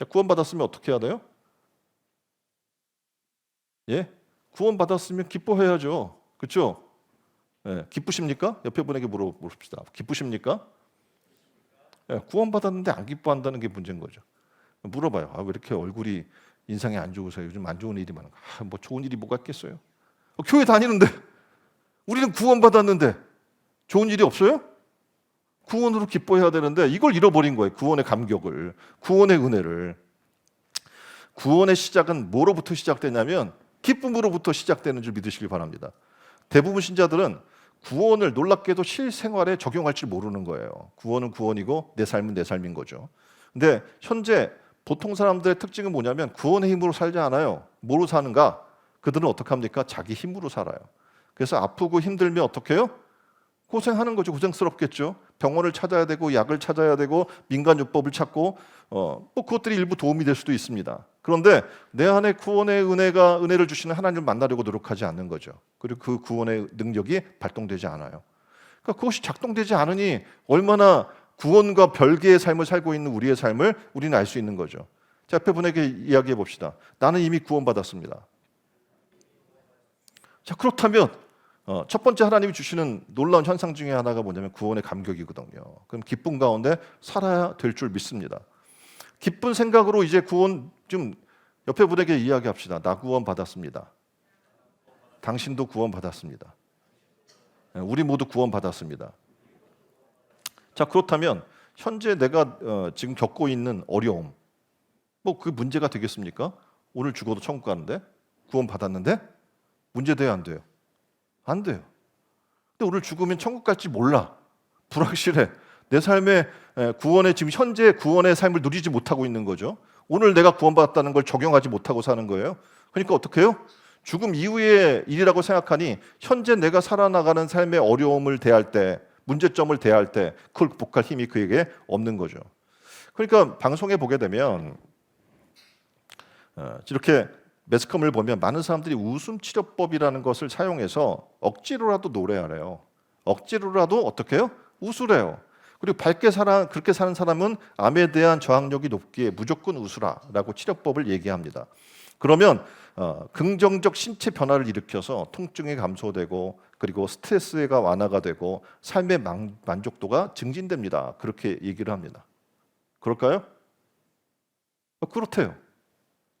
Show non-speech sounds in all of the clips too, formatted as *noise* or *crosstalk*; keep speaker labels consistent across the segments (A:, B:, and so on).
A: 자, 구원받았으면 어떻게 해야 돼요? 예? 구원받았으면 기뻐해야죠. 그렇죠? 예, 기쁘십니까? 옆에 분에게 물어 봅시다. 기쁘십니까? 예, 구원받았는데 안 기뻐한다는 게 문제인 거죠. 물어봐요. 아, 왜 이렇게 얼굴이 인상이 안 좋으세요? 요즘 안 좋은 일이 많은가? 아, 뭐 좋은 일이 뭐가 있겠어요? 어, 교회 다니는데 우리는 구원받았는데 좋은 일이 없어요? 구원으로 기뻐해야 되는데 이걸 잃어버린 거예요. 구원의 감격을, 구원의 은혜를. 구원의 시작은 뭐로부터 시작되냐면 기쁨으로부터 시작되는 줄 믿으시길 바랍니다. 대부분 신자들은 구원을 놀랍게도 실생활에 적용할 줄 모르는 거예요. 구원은 구원이고 내 삶은 내 삶인 거죠. 근데 현재 보통 사람들의 특징은 뭐냐면 구원의 힘으로 살지 않아요. 뭐로 사는가? 그들은 어떻게 합니까? 자기 힘으로 살아요. 그래서 아프고 힘들면 어떻게 해요? 고생하는 거죠. 고생스럽겠죠. 병원을 찾아야 되고 약을 찾아야 되고 민간요법을 찾고 어, 뭐 그것들이 일부 도움이 될 수도 있습니다. 그런데 내 안에 구원의 은혜가 은혜를 주시는 하나님을 만나려고 노력하지 않는 거죠. 그리고 그 구원의 능력이 발동되지 않아요. 그러니까 그것이 작동되지 않으니 얼마나 구원과 별개의 삶을 살고 있는 우리의 삶을 우리는 알 수 있는 거죠. 자, 옆에 분에게 이야기해 봅시다. 나는 이미 구원받았습니다. 자, 그렇다면 어, 첫 번째 하나님이 주시는 놀라운 현상 중에 하나가 뭐냐면 구원의 감격이거든요. 그럼 기쁨 가운데 살아야 될 줄 믿습니다. 기쁜 생각으로 이제 구원 좀 옆에 분에게 이야기합시다. 나 구원 받았습니다. 당신도 구원 받았습니다. 예, 우리 모두 구원 받았습니다. 자 그렇다면 현재 내가 어, 지금 겪고 있는 어려움, 뭐 그 문제가 되겠습니까? 오늘 죽어도 천국 가는데 구원 받았는데 문제 돼요 안 돼요? 안 돼요. 근데 오늘 죽으면 천국 갈지 몰라. 불확실해. 내 삶의 에, 구원의 지금 현재 구원의 삶을 누리지 못하고 있는 거죠. 오늘 내가 구원받았다는 걸 적용하지 못하고 사는 거예요. 그러니까 어떻게 해요? 죽음 이후의 일이라고 생각하니 현재 내가 살아나가는 삶의 어려움을 대할 때, 문제점을 대할 때 그걸 극복할 힘이 그에게 없는 거죠. 그러니까 방송에 보게 되면 어, 이렇게 매스컴을 보면 많은 사람들이 웃음 치료법이라는 것을 사용해서 억지로라도 노래하래요. 억지로라도 어떻게 해요? 웃으래요. 그리고 밝게 살아 그렇게 사는 사람은 암에 대한 저항력이 높기에 무조건 웃으라라고 치료법을 얘기합니다. 그러면 어, 긍정적 신체 변화를 일으켜서 통증이 감소되고 그리고 스트레스가 완화가 되고 삶의 만, 만족도가 증진됩니다. 그렇게 얘기를 합니다. 그럴까요? 어, 그렇대요.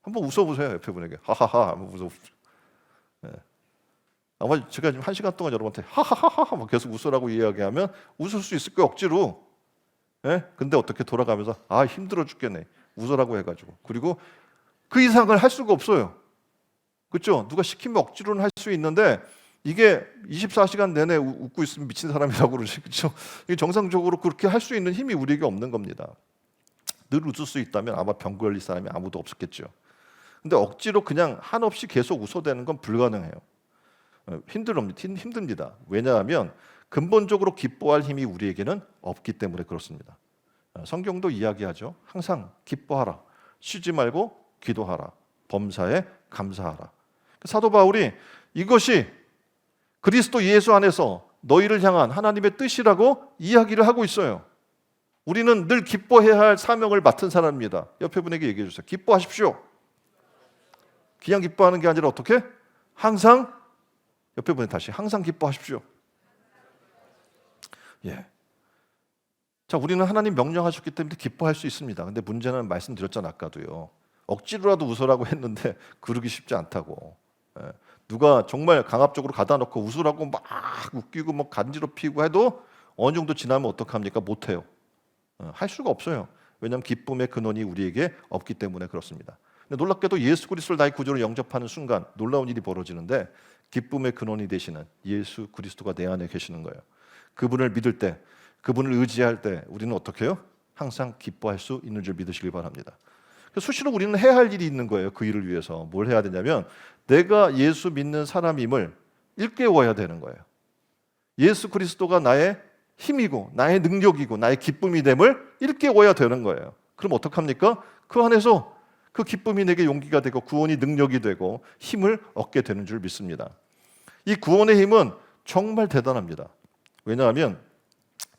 A: 한번 웃어보세요 옆에 분에게 하하하 한번 웃어보세요. 네. 아마 제가 지금 한 시간 동안 여러분한테 하하하하 막 계속 웃으라고 이야기하면 웃을 수 있을 거예요 억지로. 예? 근데 어떻게 돌아가면서 아 힘들어 죽겠네 웃으라고 해가지고 그리고 그 이상을 할 수가 없어요. 그렇죠? 누가 시키면 억지로는 할 수 있는데 이게 24시간 내내 우- 웃고 있으면 미친 사람이라고 그러지 그렇죠? 이게 정상적으로 그렇게 할 수 있는 힘이 우리에게 없는 겁니다. 늘 웃을 수 있다면 아마 병 걸릴 사람이 아무도 없었겠죠. 근데 억지로 그냥 한없이 계속 웃어대는 건 불가능해요. 어, 힘들합니다. 힘- 힘듭니다. 왜냐하면 근본적으로 기뻐할 힘이 우리에게는 없기 때문에 그렇습니다. 어, 성경도 이야기하죠. 항상 기뻐하라. 쉬지 말고 기도하라. 범사에 감사하라. 사도 바울이 이것이 그리스도 예수 안에서 너희를 향한 하나님의 뜻이라고 이야기를 하고 있어요. 우리는 늘 기뻐해야 할 사명을 맡은 사람입니다. 옆에 분에게 얘기해 주세요. 기뻐하십시오. 그냥 기뻐하는 게 아니라 어떻게? 항상 옆에 분에 다시 항상 기뻐하십시오. 예. 자, 우리는 하나님 명령하셨기 때문에 기뻐할 수 있습니다. 근데 문제는 말씀드렸잖아 아까도요. 억지로라도 웃으라고 했는데 *laughs* 그러기 쉽지 않다고. 예. 누가 정말 강압적으로 가다 놓고 웃으라고 막 웃기고 막 간지럽히고 해도 어느 정도 지나면 어떡합니까? 못 해요. 어, 할 수가 없어요. 왜냐하면 기쁨의 근원이 우리에게 없기 때문에 그렇습니다. 놀랍게도 예수 그리스도를 나의 구주로 영접하는 순간 놀라운 일이 벌어지는데 기쁨의 근원이 되시는 예수 그리스도가 내 안에 계시는 거예요. 그분을 믿을 때, 그분을 의지할 때 우리는 어떻게 해요? 항상 기뻐할 수 있는 줄 믿으시길 바랍니다. 수시로 우리는 해야 할 일이 있는 거예요. 그 일을 위해서 뭘 해야 되냐면 내가 예수 믿는 사람임을 일깨워야 되는 거예요. 예수 그리스도가 나의 힘이고 나의 능력이고 나의 기쁨이 됨을 일깨워야 되는 거예요. 그럼 어떡합니까? 그 안에서 그 기쁨이 내게 용기가 되고 구원이 능력이 되고 힘을 얻게 되는 줄 믿습니다. 이 구원의 힘은 정말 대단합니다. 왜냐하면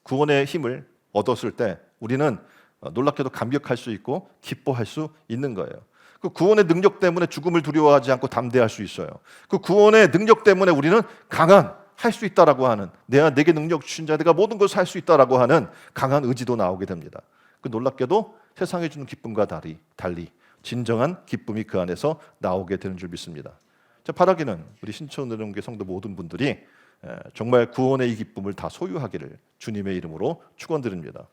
A: 구원의 힘을 얻었을 때 우리는 어, 놀랍게도 감격할 수 있고 기뻐할 수 있는 거예요. 그 구원의 능력 때문에 죽음을 두려워하지 않고 담대할 수 있어요. 그 구원의 능력 때문에 우리는 강한 할 수 있다라고 하는 내가 내게 능력 주신 자 내가 모든 것을 할 수 있다라고 하는 강한 의지도 나오게 됩니다. 그 놀랍게도 세상에 주는 기쁨과 달리 달리 진정한 기쁨이 그 안에서 나오게 되는 줄 믿습니다. 자, 바라기는 우리 신천은행교 성도 모든 분들이 에, 정말 구원의 이 기쁨을 다 소유하기를 주님의 이름으로 축원드립니다.